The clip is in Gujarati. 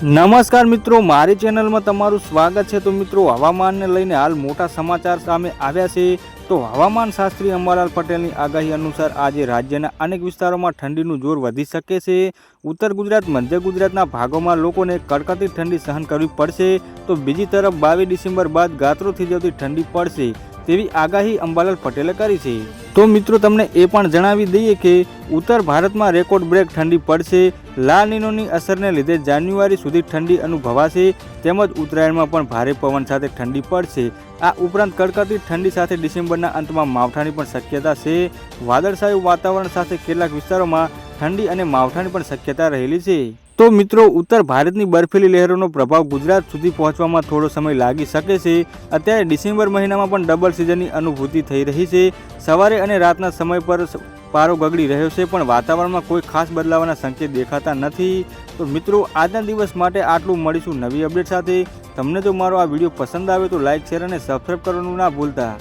નમસ્કાર મિત્રો, મારી ચેનલમાં તમારું સ્વાગત છે. તો મિત્રો, હવામાનને લઈને હાલ મોટા સમાચાર સામે આવ્યા છે. તો હવામાન શાસ્ત્રી અંબાલાલ પટેલની આગાહી અનુસાર આજે રાજ્યના અનેક વિસ્તારોમાં ઠંડીનું જોર વધી શકે છે. ઉત્તર ગુજરાત, મધ્ય ગુજરાતના ભાગોમાં લોકોને કડકડતી ઠંડી સહન કરવી પડશે. તો બીજી તરફ બાવીસ ડિસેમ્બર બાદ ગાત્રોથી જતી ઠંડી પડશે. તેવી આગાહી અંબાલાલ પટેલે કરી છે. તો મિત્રો, તમને એ પણ જણાવી દઈએ કે ઉત્તર ભારતમાં રેકોર્ડ બ્રેક ઠંડી પડશે. લા નિનોની અસરને લીધે જાન્યુઆરી સુધી ઠંડી અનુભવાશે. તેમજ ઉત્તરાયણમાં પણ ભારે પવન સાથે ઠંડી પડશે. આ ઉપરાંત કડકડતી ઠંડી સાથે ડિસેમ્બરના અંતમાં માવઠાની પણ શક્યતા છે. વાદળછાયું વાતાવરણ સાથે કેટલાક વિસ્તારોમાં ઠંડી અને માવઠાની પણ શક્યતા રહેલી છે. તો મિત્રો, ઉત્તર ભારતની બર્ફીલી લહેરોનો પ્રભાવ ગુજરાત સુધી પહોંચવામાં થોડો સમય લાગી શકે છે. અત્યારે ડિસેમ્બર મહિનામાં પણ ડબલ સિઝનની અનુભૂતિ થઈ રહી છે. સવારે અને રાતના સમય પર પારો ગગડી રહ્યો છે, પણ વાતાવરણમાં કોઈ ખાસ બદલાવના સંકેત દેખાતા નથી. તો મિત્રો, આજના દિવસ માટે આટલું મળીશું નવી અપડેટ સાથે. તમને જો મારો આ વીડિયો પસંદ આવે તો લાઇક શેર અને સબસ્ક્રાઈબ કરવાનું ના ભૂલતા.